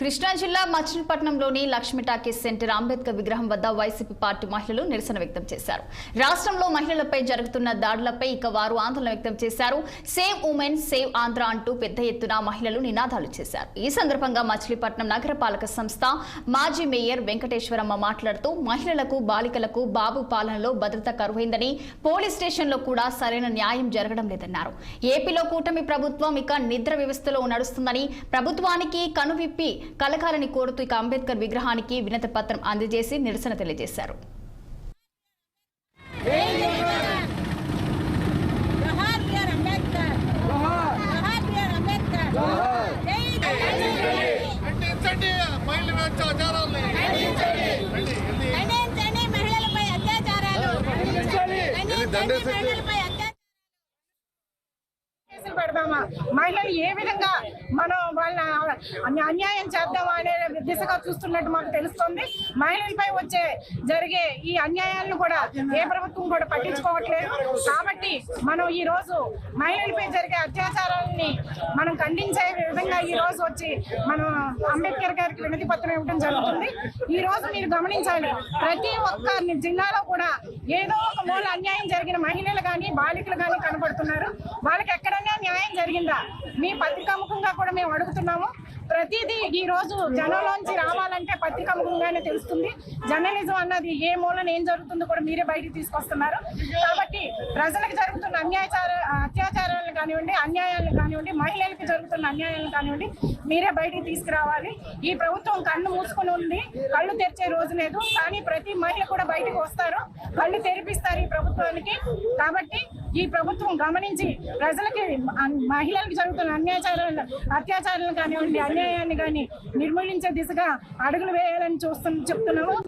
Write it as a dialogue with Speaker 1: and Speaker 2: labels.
Speaker 1: కృష్ణా జిల్లా మచిలీపట్నంలోని Lakshmi talkies centre Ambedkar విగ్రహం వద్ద వైసీపీ పార్టీ మహిళలు నిరసన వ్యక్తం చేశారు. రాష్ట్రంలో మహిళలపై జరుగుతున్న దాడులపై ఇక వారు ఆందోళన వ్యక్తం చేశారు. సేవ్ ఉమెన్ సేవ్ ఆంధ్ర అంటూ పెద్ద ఎత్తున మహిళలు నినాదాలు చేశారు. ఈ సందర్భంగా మచిలీపట్నం నగరపాలక సంస్థ మాజీ మేయర్ వెంకటేశ్వరమ్మ మాట్లాడుతూ మహిళలకు బాలికలకు బాబు పాలనలో భద్రత కరువైందని పోలీస్ స్టేషన్లో కూడా సరైన న్యాయం జరగడం లేదన్నారు. ఏపీలో కూటమి ప్రభుత్వం ఇక నిద్ర వ్యవస్థలో నడుస్తుందని ప్రభుత్వానికి కనువిప్పి కలకాలని కోరుతూ ఇక అంబేద్కర్ విగ్రహానికి వినతి పత్రం అందజేసి నిరసన తెలియజేశారు.
Speaker 2: మహిళలు ఏ విధంగా మనం అన్యాయం చేద్దామా అనే దిశగా చూస్తున్నట్టు మాకు తెలుస్తుంది. మహిళలపై వచ్చే జరిగే ఈ అన్యాయాలను కూడా ఏ ప్రభుత్వం కూడా పట్టించుకోవట్లేదు. కాబట్టి మనం ఈ రోజు మహిళలపై జరిగే అత్యాచారాలని మనం ఖండించే విధంగా ఈ రోజు వచ్చి మనం అంబేద్కర్ గారికి వినతి పత్రం ఇవ్వడం జరుగుతుంది. ఈ రోజు మీరు గమనించాలి ప్రతి ఒక్క జిల్లాలో కూడా ఏదో ఒక మూల అన్యాయం జరిగిన మహిళలు కానీ బాలికలు కానీ కనబడుతున్నారు వాళ్ళకి ఎక్కడైనా న్యాయం జరిగిందా? మీ పత్రికా ముఖం మేము అడుగుతున్నాము. ప్రతిదీ ఈ రోజు జనంలోంచి రావాలంటే పత్రికాముఖంగానే తెలుస్తుంది. జర్నలిజం అన్నది ఏ మూలన ఏం జరుగుతుందో కూడా మీరే బయటికి తీసుకొస్తున్నారు. కాబట్టి ప్రజలకు జరుగుతున్న అన్యాయచార అత్యాచారాలను కానివ్వండి అన్యాయాలను కానివ్వండి మహిళలకు జరుగుతున్న అన్యాయాలను కానివ్వండి మీరే బయటికి తీసుకురావాలి. ఈ ప్రభుత్వం కళ్ళు మూసుకుని ఉంది. కళ్ళు తెరిచే రోజు లేదు. కానీ ప్రతి మహిళ కూడా బయటకు వస్తారు. కళ్ళు తెరిపిస్తారు ఈ ప్రభుత్వానికి. కాబట్టి ఈ ప్రభుత్వం గమనించి ప్రజలకి మహిళలకు జరుగుతున్న అన్యాచారాలను అత్యాచారాలు కానివ్వండి అన్యాయాన్ని కానీ నిర్మూలించే దిశగా అడుగులు వేయాలని చూస్తు చెప్తున్నాము.